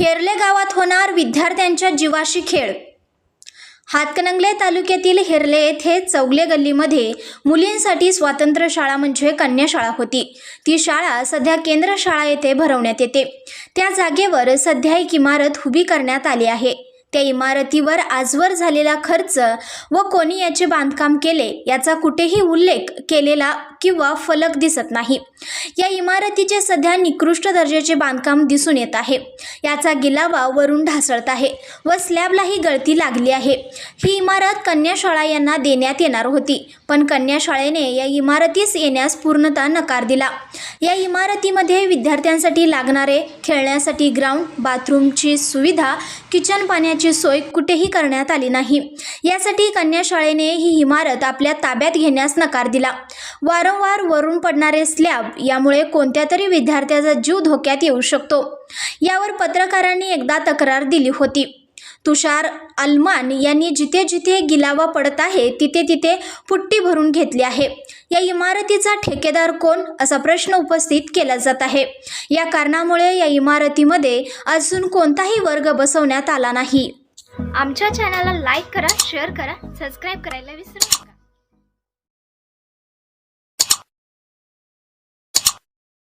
हेरले गावात होणार विद्यार्थ्यांच्या जीवाशी खेळ. हातकणंगले तालुक्यातील हेरले येथे चौगले गल्लीमध्ये मुलींसाठी स्वातंत्र्य शाळा म्हणजे कन्या शाळा होती. ती शाळा सध्या केंद्र शाळा येथे भरवण्यात येते. त्या जागेवर सध्या एक इमारत उभी करण्यात आली आहे. त्या इमारतीवर आजवर झालेला खर्च व कोणी याचे बांधकाम केले याचा कुठेही उल्लेख केलेला किंवा फलक दिसत नाही. या इमारतीचे सध्या निकृष्ट दर्जाचे बांधकाम दिसून येत आहे. याचा गिलावा वरून ढासळत आहे व स्लॅबलाही गळती लागली आहे. ही इमारत कन्याशाळा यांना देण्यात येणार होती पण कन्याशाळेने या इमारतीस येण्यास पूर्णतः नकार दिला. या इमारतीमध्ये विद्यार्थ्यांसाठी लागणारे खेळण्यासाठी ग्राउंड बाथरूमची सुविधा किचन पाण्याची सोय कुठेही करण्यात आली नाही. यासाठी कन्याशाळेने ही इमारत आपल्या ताब्यात घेण्यास नकार दिला. वारं वारंवार वरून पडणारे स्लॅब यामुळे कोणत्या तरी विद्यार्थ्याचा जीव धोक्यात येऊ शकतो. यावर पत्रकारांनी एकदा तक्रार दिली होती. तुषार अलमान यांनी जिथे जिथे गिलावा पडत आहे तिथे तिथे पुट्टी भरून घेतली आहे. या इमारतीचा ठेकेदार कोण असा प्रश्न उपस्थित केला जात आहे. या कारणामुळे या इमारतीमध्ये अजून कोणताही वर्ग बसवण्यात आला नाही. आमच्या चॅनलला लाईक करा शेअर करा सबस्क्राईब करायला विसरू नका.